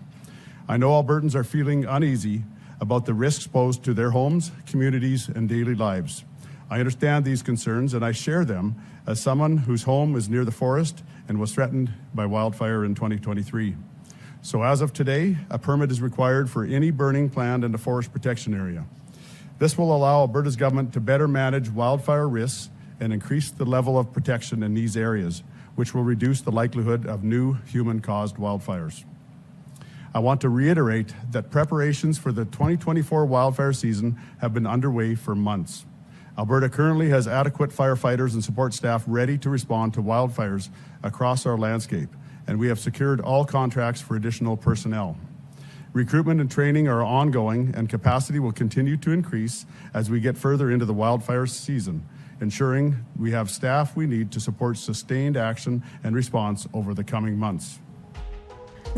I know Albertans are feeling uneasy about the risks posed to their homes, communities, and daily lives. I understand these concerns and I share them as someone whose home is near the forest and was threatened by wildfire in 2023. So, as of today, a permit is required for any burning planned in the forest protection area. This will allow Alberta's government to better manage wildfire risks and increase the level of protection in these areas, which will reduce the likelihood of new human caused wildfires. I want to reiterate that preparations for the 2024 wildfire season have been underway for months. Alberta currently has adequate firefighters and support staff ready to respond to wildfires across our landscape, and we have secured all contracts for additional personnel. Recruitment and training are ongoing, and capacity will continue to increase as we get further into the wildfire season, ensuring we have staff we need to support sustained action and response over the coming months.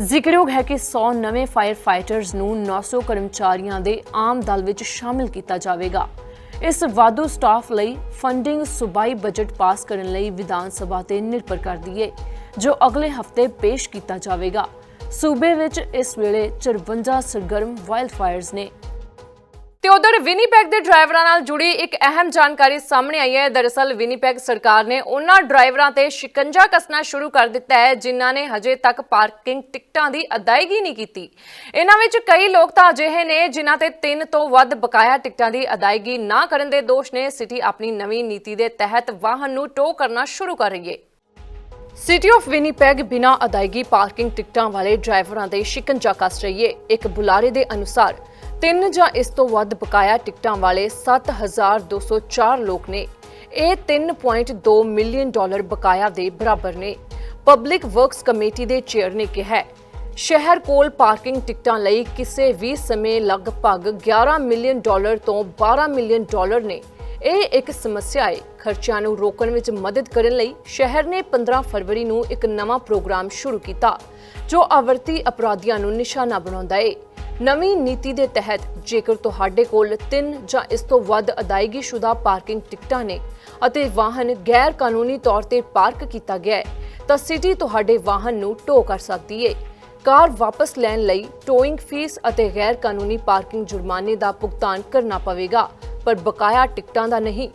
ਜ਼ਿਕਰਯੋਗ ਹੈ ਕਿ 100 ਨਵੇਂ fire fighters ਨੂੰ 900 ਕਰਮਚਾਰੀਆਂ ਦੇ ਆਮ ਦਲ ਵਿੱਚ ਸ਼ਾਮਿਲ ਕੀਤਾ ਜਾਵੇਗਾ ਇਸ ਵਾਧੂ ਸਟਾਫ ਲਈ ਫੰਡਿੰਗ ਸੂਬਾਈ ਬਜਟ ਪਾਸ ਕਰਨ ਲਈ ਵਿਧਾਨ ਸਭਾ ਤੇ ਨਿਰਭਰ ਕਰਦੀ ਹੈ ਜੋ ਅਗਲੇ ਹਫ਼ਤੇ ਪੇਸ਼ ਕੀਤਾ ਜਾਵੇਗਾ ਸੂਬੇ ਵਿੱਚ ਇਸ ਵੇਲੇ 54 ਸਰਗਰਮ ਵਾਈਲਡ ਨੇ। ਤੇ ਉਧਰ ਵਿਨੀਪੈਗ ਦੇ ਡਰਾਈਵਰਾਂ ਨਾਲ ਜੁੜੀ ਇੱਕ ਅਹਿਮ ਜਾਣਕਾਰੀ ਸਾਹਮਣੇ ਆਈ ਹੈ। ਦਰਅਸਲ ਵਿਨੀਪੈਗ ਸਰਕਾਰ ਨੇ ਉਹਨਾਂ ਡਰਾਈਵਰਾਂ ਤੇ ਸ਼ਿਕੰਜਾ ਕੱਸਣਾ ਸ਼ੁਰੂ ਕਰ ਦਿੱਤਾ ਹੈ, ਜਿਨ੍ਹਾਂ ਨੇ ਹਜੇ ਤੱਕ ਪਾਰਕਿੰਗ ਟਿਕਟਾਂ ਦੀ ਅਦਾਇਗੀ ਨਹੀਂ ਕੀਤੀ। ਇਹਨਾਂ ਵਿੱਚ ਕਈ ਲੋਕ ਤਾਂ ਅਜਿਹੇ ਨੇ, ਜਿਨ੍ਹਾਂ ਤੇ ਤਿੰਨ ਤੋਂ ਵੱਧ ਬਕਾਇਆ ਟਿਕਟਾਂ ਦੀ ਅਦਾਇਗੀ ਨਾ ਕਰਨ ਦੇ ਦੋਸ਼ ਨੇ। ਸਿਟੀ ਆਪਣੀ ਨਵੀਂ ਨੀਤੀ ਦੇ ਤਹਿਤ ਵਾਹਨ ਨੂੰ ਟੋ ਕਰਨਾ ਸ਼ੁਰੂ ਕਰ ਰਹੀ ਹੈ। ਸਿਟੀ ਆਫ ਵਿਨੀਪੈਗ ਬਿਨਾਂ ਅਦਾਇਗੀ ਪਾਰਕਿੰਗ ਟਿਕਟਾਂ ਵਾਲੇ ਡਰਾਈਵਰਾਂ ਦੇ ਸ਼ਿਕੰਜਾ ਕੱਸ ਰਹੀ ਹੈ ਇੱਕ ਬੁਲਾਰੇ ਦੇ ਅਨੁਸਾਰ ਤਿੰਨ ਜਾਂ ਇਸ ਤੋਂ ਵੱਧ ਬਕਾਇਆ ਟਿਕਟਾਂ ਵਾਲੇ 7204 ਲੋਕ ਨੇ। ਇਹ 3.2 ਮਿਲੀਅਨ ਡਾਲਰ ਬਕਾਇਆ ਦੇ ਬਰਾਬਰ ਨੇ। ਪਬਲਿਕ ਵਰਕਸ ਕਮੇਟੀ ਦੇ ਚੇਅਰ ਨੇ ਕਿਹਾ ਸ਼ਹਿਰ ਕੋਲ ਪਾਰਕਿੰਗ ਟਿਕਟਾਂ ਲਈ ਕਿਸੇ ਵੀ ਸਮੇਂ ਲਗਭਗ 11 ਮਿਲੀਅਨ ਡਾਲਰ ਤੋਂ 12 ਮਿਲੀਅਨ ਡਾਲਰ ਨੇ। ਇਹ ਇੱਕ ਸਮੱਸਿਆ ਹੈ ਖਰਚਿਆਂ ਨੂੰ ਰੋਕਣ ਵਿੱਚ ਮਦਦ ਕਰਨ ਲਈ ਸ਼ਹਿਰ ਨੇ 15 ਫਰਵਰੀ ਨੂੰ ਇੱਕ ਨਵਾਂ ਪ੍ਰੋਗਰਾਮ ਸ਼ੁਰੂ ਕੀਤਾ, ਜੋ ਆਵਰਤੀ ਅਪਰਾਧੀਆਂ ਨੂੰ ਨਿਸ਼ਾਨਾ ਬਣਾਉਂਦਾ ਹੈ ਨਵੀਂ ਨੀਤੀ ਦੇ ਤਹਿਤ ਜੇਕਰ ਤੁਹਾਡੇ ਕੋਲ 3 ਜਾਂ ਇਸ ਤੋਂ ਵੱਧ ਅਦਾਇਗੀਸ਼ੁਦਾ ਪਾਰਕਿੰਗ ਟਿਕਟਾਂ ਨੇ ਅਤੇ ਵਾਹਨ ਗੈਰ ਕਾਨੂੰਨੀ ਤੌਰ ਤੇ ਪਾਰਕ ਕੀਤਾ ਗਿਆ ਹੈ, ਤਾਂ ਸਿਟੀ ਤੁਹਾਡੇ ਵਾਹਨ ਨੂੰ ਟੋ ਕਰ ਸਕਦੀ ਹੈ ਕਾਰ ਵਾਪਸ ਲੈਣ ਲਈ ਟੋਇੰਗ ਫੀਸ ਅਤੇ ਗੈਰ ਕਾਨੂੰਨੀ ਪਾਰਕਿੰਗ ਜੁਰਮਾਨੇ ਦਾ ਭੁਗਤਾਨ ਕਰਨਾ ਪਵੇਗਾ, ਪਰ ਬਕਾਇਆ ਟਿਕਟਾਂ ਦਾ ਨਹੀਂ।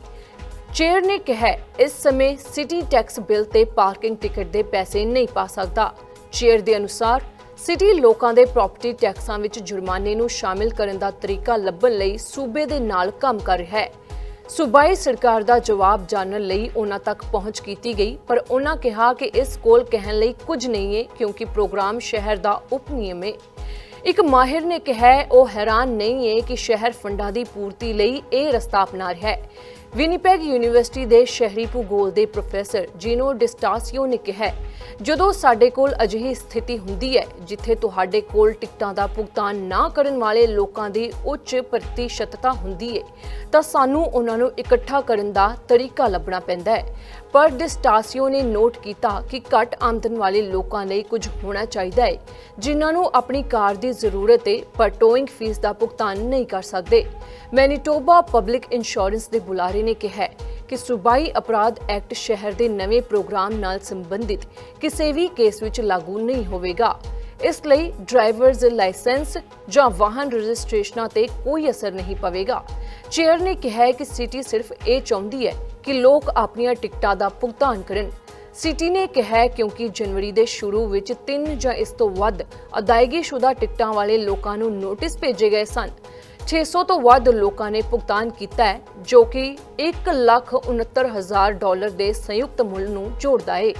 ਚੇਅਰ ਨੇ ਕਿਹਾ, ਇਸ ਸਮੇਂ ਸਿਟੀ ਟੈਕਸ ਬਿੱਲ ਤੇ ਪਾਰਕਿੰਗ ਟਿਕਟ ਦੇ ਪੈਸੇ ਨਹੀਂ ਪਾ ਸਕਦਾ। ਚੇਅਰ ਦੇ ਅਨੁਸਾਰ, ਸਿਟੀ ਲੋਕਾਂ ਦੇ ਪ੍ਰਾਪਰਟੀ ਟੈਕਸਾਂ ਵਿੱਚ ਜੁਰਮਾਨੇ ਨੂੰ ਸ਼ਾਮਿਲ ਕਰਨ ਦਾ ਤਰੀਕਾ ਲੱਭਣ ਲਈ ਸੂਬੇ ਦੇ ਨਾਲ ਕੰਮ ਕਰ ਰਿਹਾ ਹੈ। ਸੂਬਾਈ ਸਰਕਾਰ ਦਾ ਜਵਾਬ ਜਾਣਨ ਲਈ ਉਹਨਾਂ ਤੱਕ ਪਹੁੰਚ ਕੀਤੀ ਗਈ, ਪਰ ਉਹਨਾਂ ਕਿਹਾ ਕਿ ਇਸ ਕੋਲ ਕਹਿਣ ਲਈ ਕੁਝ ਨਹੀਂ ਹੈ, ਕਿਉਂਕਿ ਪ੍ਰੋਗਰਾਮ ਸ਼ਹਿਰ ਦਾ ਉਪ ਨਿਯਮ ਹੈ। ਇੱਕ ਮਾਹਿਰ ਨੇ ਕਿਹਾ, ਉਹ ਹੈਰਾਨ ਨਹੀਂ ਹੈ ਕਿ ਸ਼ਹਿਰ ਫੰਡਾਂ ਦੀ ਪੂਰਤੀ ਲਈ ਇਹ ਰਸਤਾ ਅਪਣਾ ਰਿਹਾ ਹੈ। ਵਿਨੀਪੈਗ ਯੂਨੀਵਰਸਿਟੀ ਦੇ ਸ਼ਹਿਰੀ ਭੂਗੋਲ ਦੇ ਪ੍ਰੋਫੈਸਰ ਜੀਨੋ ਡਿਸਟਾਸੀਓ ਨੇ ਕਿਹਾ, ਜਦੋਂ ਸਾਡੇ ਕੋਲ ਅਜਿਹੀ ਸਥਿਤੀ ਹੁੰਦੀ ਹੈ, ਜਿੱਥੇ ਤੁਹਾਡੇ ਕੋਲ ਟਿਕਟਾਂ ਦਾ ਭੁਗਤਾਨ ਨਾ ਕਰਨ ਵਾਲੇ ਲੋਕਾਂ ਦੀ ਉੱਚ ਪ੍ਰਤੀਸ਼ਤਤਾ ਹੁੰਦੀ ਹੈ, ਤਾਂ ਸਾਨੂੰ ਉਹਨਾਂ ਨੂੰ ਇਕੱਠਾ ਕਰਨ ਦਾ ਤਰੀਕਾ ਲੱਭਣਾ ਪੈਂਦਾ ਹੈ। ਪਰ ਡਿਸਟਾਸੀਓ ਨੇ ਨੋਟ ਕੀਤਾ ਕਿ ਘੱਟ ਆਮਦਨ ਵਾਲੇ ਲੋਕਾਂ ਲਈ ਕੁਝ ਹੋਣਾ ਚਾਹੀਦਾ ਹੈ, ਜਿਨ੍ਹਾਂ ਨੂੰ ਆਪਣੀ ਕਾਰ ਦੀ ਜ਼ਰੂਰਤ ਹੈ ਪਰ ਟੋਇੰਗ ਫੀਸ ਦਾ ਭੁਗਤਾਨ ਨਹੀਂ ਕਰ ਸਕਦੇ। ਮੈਨੀਟੋਬਾ ਪਬਲਿਕ ਇੰਸ਼ੋਰੈਂਸ ਦੇ ਬੁਲਾਰੇ ਨੇ ਕਿਹਾ ਕਿ ਸੂਬਾਈ ਅਪਰਾਧ ਐਕਟ ਸ਼ਹਿਰ ਦੇ ਨਵੇਂ ਪ੍ਰੋਗਰਾਮ ਨਾਲ ਸੰਬੰਧਿਤ ਕਿਸੇ ਵੀ ਕੇਸ ਵਿੱਚ ਲਾਗੂ ਨਹੀਂ ਹੋਵੇਗਾ। ਇਸ ਲਈ ਡਰਾਈਵਰਜ਼ ਲਾਇਸੈਂਸ ਜਾਂ ਵਾਹਨ ਰਜਿਸਟ੍ਰੇਸ਼ਨਾਂ ਤੇ ਕੋਈ ਅਸਰ ਨਹੀਂ ਪਵੇਗਾ। ਚੇਅਰ ਨੇ ਕਿਹਾ ਕਿ ਸਿਟੀ ਸਿਰਫ ਇਹ ਚਾਹੁੰਦੀ ਹੈ ਕਿ ਲੋਕ ਆਪਣੀਆਂ ਟਿਕਟਾਂ ਦਾ ਭੁਗਤਾਨ ਕਰਨ। ਸਿਟੀ ਨੇ ਕਿਹਾ ਕਿਉਂਕਿ ਜਨਵਰੀ ਦੇ ਸ਼ੁਰੂ ਵਿੱਚ 3 ਜਾਂ ਇਸ ਤੋਂ ਵੱਧ ਅਦਾਇਗੀਸ਼ੁਦਾ ਟਿਕਟਾਂ ਵਾਲੇ ਲੋਕਾਂ ਨੂੰ ਨੋਟਿਸ ਭੇਜੇ ਗਏ ਸਨ। 600 ਤੋਂ ਵੱਧ ਲੋਕਾਂ ਨੇ ਭੁਗਤਾਨ ਕੀਤਾ ਹੈ ਜੋ ਕਿ 1,69,000 ਡਾਲਰ ਦੇ ਸੰਯੁਕਤ ਮੁੱਲ ਨੂੰ ਜੋੜਦਾ ਹੈ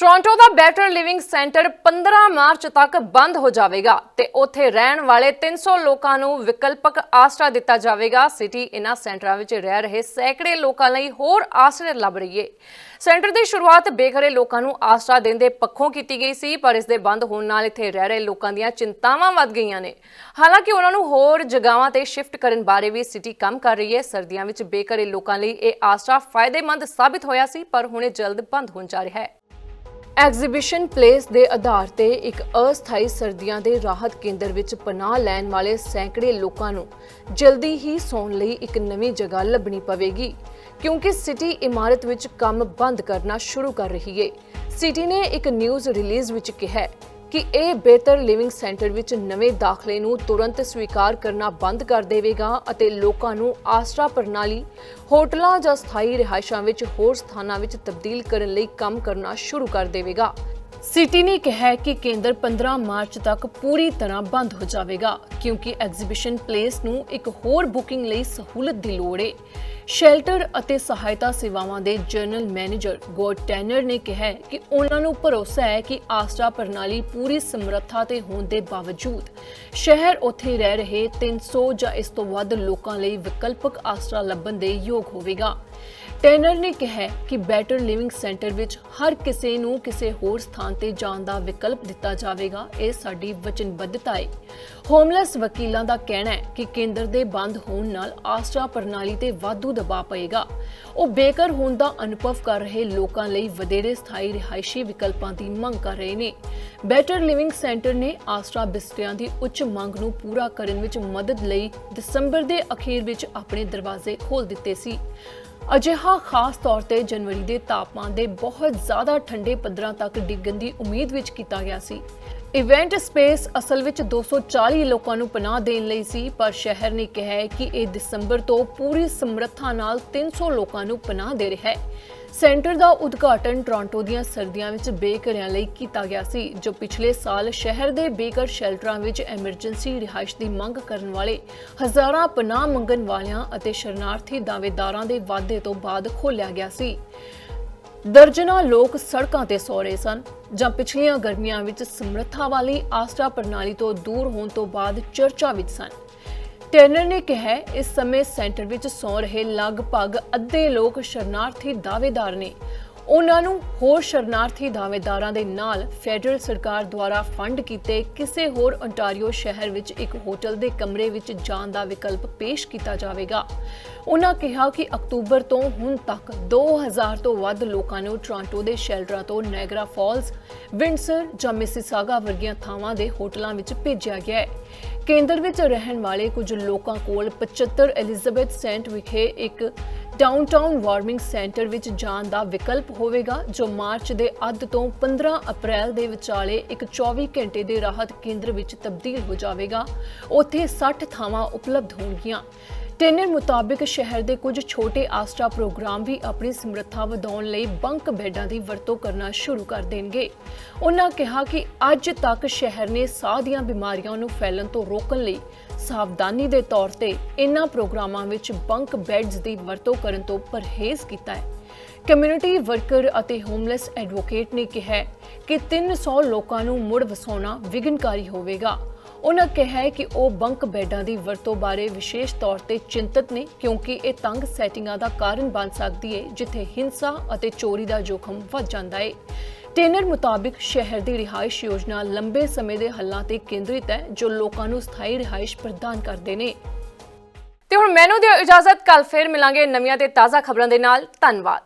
ਟੋਰਾਂਟੋ ਦਾ ਬੈਟਰ ਲਿਵਿੰਗ ਸੈਂਟਰ 15 ਮਾਰਚ ਤੱਕ ਬੰਦ ਹੋ ਜਾਵੇਗਾ ਤੇ ਉੱਥੇ ਰਹਿਣ ਵਾਲੇ 300 ਲੋਕਾਂ ਨੂੰ ਵਿਕਲਪਕ ਆਸਰਾ ਦਿੱਤਾ ਜਾਵੇਗਾ। ਸਿਟੀ ਇਨ੍ਹਾਂ ਸੈਂਟਰਾਂ ਵਿੱਚ ਰਹਿ ਰਹੇ ਸੈਂਕੜੇ ਲੋਕਾਂ ਲਈ ਹੋਰ ਆਸਰੇ ਲੱਭ ਰਹੀ ਹੈ ਸੈਂਟਰ ਦੀ ਸ਼ੁਰੂਆਤ ਬੇਘਰੇ ਲੋਕਾਂ ਨੂੰ ਆਸਰਾ ਦੇਣ ਦੇ ਪੱਖੋਂ ਕੀਤੀ ਗਈ ਸੀ, ਪਰ ਇਸ ਦੇ ਬੰਦ ਹੋਣ ਨਾਲ ਇੱਥੇ ਰਹਿ ਰਹੇ ਲੋਕਾਂ ਦੀਆਂ ਚਿੰਤਾਵਾਂ ਵੱਧ ਗਈਆਂ ਨੇ। ਹਾਲਾਂਕਿ ਉਹਨਾਂ ਨੂੰ ਹੋਰ ਜਗ੍ਹਾਵਾਂ ਤੇ ਸ਼ਿਫਟ ਕਰਨ ਬਾਰੇ ਵੀ ਸਿਟੀ ਕੰਮ ਕਰ ਰਹੀ ਹੈ ਸਰਦੀਆਂ ਵਿੱਚ ਬੇਘਰੇ ਲੋਕਾਂ ਲਈ ਇਹ ਆਸਰਾ ਫਾਇਦੇਮੰਦ ਸਾਬਿਤ ਹੋਇਆ ਸੀ, ਪਰ ਹੁਣ ਇਹ ਜਲਦ ਬੰਦ ਹੋਣ ਜਾ ਰਿਹਾ ਹੈ। ਐਗਜ਼ੀਬਿਸ਼ਨ ਪਲੇਸ ਦੇ ਆਧਾਰ ਤੇ ਇੱਕ ਅਸਥਾਈ ਸਰਦੀਆਂ ਦੇ ਰਾਹਤ ਕੇਂਦਰ ਵਿੱਚ ਪਨਾਹ ਲੈਣ ਵਾਲੇ ਸੈਂਕੜੇ ਲੋਕਾਂ ਨੂੰ ਜਲਦੀ ਹੀ ਸੌਣ ਲਈ ਇੱਕ ਨਵੀਂ ਜਗ੍ਹਾ ਲੱਭਣੀ ਪਵੇਗੀ, ਕਿਉਂਕਿ ਸਿਟੀ ਇਮਾਰਤ ਵਿੱਚ ਕੰਮ ਬੰਦ ਕਰਨਾ ਸ਼ੁਰੂ ਕਰ ਰਹੀ ਹੈ ਸਿਟੀ ਨੇ ਇੱਕ ਨਿਊਜ਼ ਰਿਲੀਜ਼ ਵਿੱਚ ਕਿਹਾ ਕਿ ਇਹ ਬਿਹਤਰ ਲਿਵਿੰਗ ਸੈਂਟਰ ਵਿੱਚ ਨਵੇਂ ਦਾਖਲੇ ਨੂੰ ਤੁਰੰਤ ਸਵੀਕਾਰ ਕਰਨਾ ਬੰਦ ਕਰ ਦੇਵੇਗਾ ਅਤੇ ਲੋਕਾਂ ਨੂੰ ਆਸਰਾ ਪ੍ਰਣਾਲੀ, ਹੋਟਲਾਂ ਜਾਂ ਸਥਾਈ ਰਿਹਾਇਸ਼ਾਂ ਵਿੱਚ ਹੋਰ ਸਥਾਨਾਂ ਵਿੱਚ ਤਬਦੀਲ ਕਰਨ ਲਈ ਕੰਮ ਕਰਨਾ ਸ਼ੁਰੂ ਕਰ ਦੇਵੇਗਾ। ਸਿਟੀ ਨੇ ਕਿਹਾ ਕਿ ਕੇਂਦਰ 15 ਮਾਰਚ ਤੱਕ ਪੂਰੀ ਤਰ੍ਹਾਂ ਬੰਦ ਹੋ ਜਾਵੇਗਾ, ਕਿਉਂਕਿ ਐਗਜ਼ੀਬਿਸ਼ਨ ਪਲੇਸ ਨੂੰ ਇੱਕ ਹੋਰ ਬੁਕਿੰਗ ਲਈ ਸਹੂਲਤ ਦੀ ਲੋੜ ਹੈ ਸ਼ੈਲਟਰ ਅਤੇ ਸਹਾਇਤਾ ਸੇਵਾਵਾਂ ਦੇ ਜਨਰਲ ਮੈਨੇਜਰ ਗੋਡ ਟੈਨਰ ਨੇ ਕਿਹਾ ਕਿ ਉਹਨਾਂ ਨੂੰ ਭਰੋਸਾ ਹੈ ਕਿ ਆਸਰਾ ਪ੍ਰਣਾਲੀ ਪੂਰੀ ਸਮਰੱਥਾ ਤੇ ਹੋਣ ਦੇ ਬਾਵਜੂਦ ਸ਼ਹਿਰ ਉੱਥੇ ਰਹਿ ਰਹੇ 300 ਜਾਂ ਇਸ ਤੋਂ ਵੱਧ ਲੋਕਾਂ ਲਈ ਵਿਕਲਪਕ ਆਸਰਾ ਲੱਭਣ ਦੇ ਯੋਗ ਹੋਵੇਗਾ। ਟੈਨਰ ਨੇ ਕਿਹਾ ਕਿ ਬੈਟਰ ਲਿਵਿੰਗ ਸੈਂਟਰ ਵਿੱਚ ਹਰ ਕਿਸੇ ਨੂੰ ਕਿਸੇ ਹੋਰ ਸਥਾਨ ਤੇ ਜਾਣ ਦਾ ਵਿਕਲਪ ਦਿੱਤਾ ਜਾਵੇਗਾ, ਇਹ ਸਾਡੀ ਵਚਨਬੱਧਤਾ ਹੈ ਹੋਮਲੈਸ ਵਕੀਲਾਂ ਦਾ ਕਹਿਣਾ ਹੈ ਕਿ ਕੇਂਦਰ ਦੇ ਬੰਦ ਹੋਣ ਨਾਲ ਆਸਰਾ ਪ੍ਰਣਾਲੀ ਤੇ ਵਾਧੂ ਦਬਾਅ ਪਏਗਾ। ਉਹ ਬੇਘਰ ਹੋਣ ਦਾ ਅਨੁਭਵ ਕਰ ਰਹੇ ਲੋਕਾਂ ਲਈ ਵਧੇਰੇ ਸਥਾਈ ਰਿਹਾਇਸ਼ੀ ਵਿਕਲਪਾਂ ਦੀ ਮੰਗ ਕਰ ਰਹੇ ਨੇ। ਬੈਟਰ ਲਿਵਿੰਗ ਸੈਂਟਰ ਨੇ ਆਸਰਾ ਬਿਸਤਰਿਆਂ ਦੀ ਉੱਚ ਮੰਗ ਨੂੰ ਪੂਰਾ ਕਰਨ ਵਿੱਚ ਮਦਦ ਲਈ ਦਸੰਬਰ ਦੇ ਅਖੀਰ ਵਿੱਚ ਆਪਣੇ ਦਰਵਾਜ਼ੇ ਖੋਲ੍ਹ ਦਿੱਤੇ ਸੀ। ਅਜਿਹਾ ਖਾਸ ਤੌਰ ਤੇ ਜਨਵਰੀ ਦੇ ਤਾਪਮਾਨ ਦੇ ਬਹੁਤ ਜ਼ਿਆਦਾ ਠੰਡੇ ਪੱਧਰਾਂ ਤੱਕ ਡਿੱਗਣ ਦੀ ਉਮੀਦ ਵਿੱਚ ਕੀਤਾ ਗਿਆ ਸੀ। ਇਵੈਂਟ ਸਪੇਸ ਅਸਲ ਵਿੱਚ 240 ਲੋਕਾਂ ਨੂੰ ਪਨਾਹ ਦੇਣ ਲਈ ਸੀ, ਪਰ ਸ਼ਹਿਰ ਨੇ ਕਿਹਾ ਹੈ ਕਿ ਇਹ ਦਸੰਬਰ ਤੋਂ ਪੂਰੀ ਸਮਰੱਥਾ ਨਾਲ 300 ਲੋਕਾਂ ਨੂੰ ਪਨਾਹ ਦੇ ਰਿਹਾ ਹੈ। ਸੈਂਟਰ ਦਾ ਉਦਘਾਟਨ ਟੋਰਾਂਟੋ ਦੀਆਂ ਸਰਦੀਆਂ ਵਿੱਚ ਬੇਘਰਿਆਂ ਲਈ ਕੀਤਾ ਗਿਆ ਸੀ, ਜੋ ਪਿਛਲੇ ਸਾਲ ਸ਼ਹਿਰ ਦੇ ਬੇਘਰ ਸ਼ੈਲਟਰਾਂ ਵਿੱਚ ਐਮਰਜੈਂਸੀ ਰਿਹਾਇਸ਼ ਦੀ ਮੰਗ ਕਰਨ ਵਾਲੇ ਹਜ਼ਾਰਾਂ ਪਨਾਹ ਮੰਗਣ ਵਾਲਿਆਂ ਅਤੇ ਸ਼ਰਨਾਰਥੀ ਦਾਅਵੇਦਾਰਾਂ ਦੇ ਵਾਅਦੇ ਤੋਂ ਬਾਅਦ ਖੋਲ੍ਹਿਆ ਗਿਆ ਸੀ। ਦਰਜਨਾਂ ਲੋਕ ਸੜਕਾਂ ਤੇ ਸੌ ਰਹੇ ਸਨ, ਜਾਂ ਪਿਛਲੀਆਂ ਗਰਮੀਆਂ ਵਿੱਚ ਸਮਰੱਥਾ ਵਾਲੀ ਆਸਰਾ ਪ੍ਰਣਾਲੀ ਤੋਂ ਦੂਰ ਹੋਣ ਤੋਂ ਬਾਅਦ ਚਰਚਾ ਵਿੱਚ ਸਨ। ਟੈਨਰ ਨੇ ਕਿਹਾ, ਇਸ ਸਮੇਂ ਸੈਂਟਰ ਵਿੱਚ ਸੌ ਰਹੇ ਲਗਭਗ ਅੱਧੇ ਲੋਕ ਸ਼ਰਨਾਰਥੀ ਦਾਅਵੇਦਾਰ ਨੇ। ਉਹਨਾਂ ਨੂੰ ਹੋਰ ਸ਼ਰਨਾਰਥੀ ਦਾਅਵੇਦਾਰਾਂ ਦੇ ਨਾਲ ਫੈਡਰਲ ਸਰਕਾਰ ਦੁਆਰਾ ਫੰਡ ਕੀਤੇ, ਕਿਸੇ ਹੋਰ ontario ਸ਼ਹਿਰ ਵਿੱਚ ਇੱਕ ਹੋਟਲ ਦੇ ਕਮਰੇ ਵਿੱਚ ਜਾਣ ਦਾ ਵਿਕਲਪ ਪੇਸ਼ ਕੀਤਾ ਜਾਵੇਗਾ। ਉਹਨਾਂ ਕਿਹਾ ਕਿ ਅਕਤੂਬਰ ਤੋਂ ਹੁਣ ਤੱਕ 2000 ਤੋਂ ਵੱਧ ਲੋਕਾਂ ਨੂੰ ਟੋਰਾਂਟੋ ਦੇ ਸ਼ੈਲਟਰਾਂ ਤੋਂ ਨੈਗਰਾ ਫਾਲਸ, ਵਿੰਡਸਰ ਜਾਂ ਮਿਸਿਸਾਗਾ ਵਰਗੀਆਂ ਥਾਵਾਂ ਦੇ ਹੋਟਲਾਂ ਵਿੱਚ ਭੇਜਿਆ ਗਿਆ ਹੈ। ਕੇਂਦਰ ਵਿੱਚ ਰਹਿਣ ਵਾਲੇ ਕੁਝ ਲੋਕਾਂ ਕੋਲ 75 ਐਲਿਜ਼ਾਬੈਥ ਸੈਂਟ ਵਿਖੇ ਇੱਕ ਡਾਊਨਟਾਊਨ ਵਾਰਮਿੰਗ ਸੈਂਟਰ ਵਿੱਚ ਜਾਣ ਦਾ ਵਿਕਲਪ ਹੋਵੇਗਾ, ਜੋ ਮਾਰਚ ਦੇ ਅੱਧ ਤੋਂ 15 ਅਪ੍ਰੈਲ ਦੇ ਵਿਚਾਲੇ ਇੱਕ 24 ਘੰਟੇ ਦੇ ਰਾਹਤ ਕੇਂਦਰ ਵਿੱਚ ਤਬਦੀਲ ਹੋ ਜਾਵੇਗਾ। ਉੱਥੇ 60 ਥਾਵਾਂ ਉਪਲਬਧ ਹੋਣਗੀਆਂ। ਟੈਨਰ ਮੁਤਾਬਿਕ ਸ਼ਹਿਰ ਦੇ ਕੁਝ ਛੋਟੇ ਆਸਟਰਾ ਪ੍ਰੋਗਰਾਮ ਵੀ ਆਪਣੀ ਸਮਰੱਥਾ ਵਧਾਉਣ ਲਈ ਬੰਕ ਬੈੱਡਾਂ ਦੀ ਵਰਤੋਂ ਕਰਨਾ ਸ਼ੁਰੂ ਕਰ ਦੇਣਗੇ। ਉਹਨਾਂ ਕਿਹਾ ਕਿ ਅੱਜ ਤੱਕ ਸ਼ਹਿਰ ਨੇ ਸਾਹ ਦੀਆਂ ਬਿਮਾਰੀਆਂ ਨੂੰ ਫੈਲਣ ਤੋਂ ਰੋਕਣ ਲਈ ਸਾਵਧਾਨੀ ਦੇ ਤੌਰ ਤੇ ਇਨ੍ਹਾਂ ਪ੍ਰੋਗਰਾਮਾਂ ਵਿੱਚ ਬੰਕ ਬੈੱਡਸ ਦੀ ਵਰਤੋਂ ਕਰਨ ਤੋਂ ਪਰਹੇਜ਼ ਕੀਤਾ ਹੈ। ਕਮਿਊਨਿਟੀ ਵਰਕਰ ਅਤੇ ਹੋਮਲੈਸ ਐਡਵੋਕੇਟ ਨੇ ਕਿਹਾ ਹੈ ਕਿ 300 ਲੋਕਾਂ ਨੂੰ ਮੁੜ ਵਸਾਉਣਾ ਵਿਘਨਕਾਰੀ ਹੋਵੇਗਾ। ਉਹਨਾਂ ਕਿਹਾ ਕਿ ਉਹ ਬੰਕ ਬੈੱਡਾਂ ਦੀ ਵਰਤੋਂ ਬਾਰੇ ਵਿਸ਼ੇਸ਼ ਤੌਰ ਤੇ ਚਿੰਤਤ ਨੇ, ਕਿਉਂਕਿ ਇਹ ਤੰਗ ਸੈਟਿੰਗਾਂ ਦਾ ਕਾਰਨ ਬਣ ਸਕਦੀ ਹੈ ਜਿੱਥੇ ਹਿੰਸਾ ਅਤੇ ਚੋਰੀ ਦਾ ਜੋਖਮ ਵੱਧ ਜਾਂਦਾ ਹੈ ਟੇਨਰ ਮੁਤਾਬਿਕ ਸ਼ਹਿਰ ਦੀ ਰਿਹਾਇਸ਼ ਯੋਜਨਾ ਲੰਬੇ ਸਮੇਂ ਦੇ ਹੱਲਾਂ ਤੇ ਕੇਂਦਰਿਤ ਹੈ, ਜੋ ਲੋਕਾਂ ਨੂੰ ਸਥਾਈ ਰਿਹਾਇਸ਼ ਪ੍ਰਦਾਨ ਕਰਦੇ ਨੇ। ਤੇ ਹੁਣ ਮੈਨੂੰ ਦਿਓ ਇਜਾਜ਼ਤ ਕੱਲ ਫੇਰ ਮਿਲਾਂਗੇ ਨਵੀਆਂ ਤੇ ਤਾਜ਼ਾ ਖਬਰਾਂ ਦੇ ਨਾਲ। ਧੰਨਵਾਦ।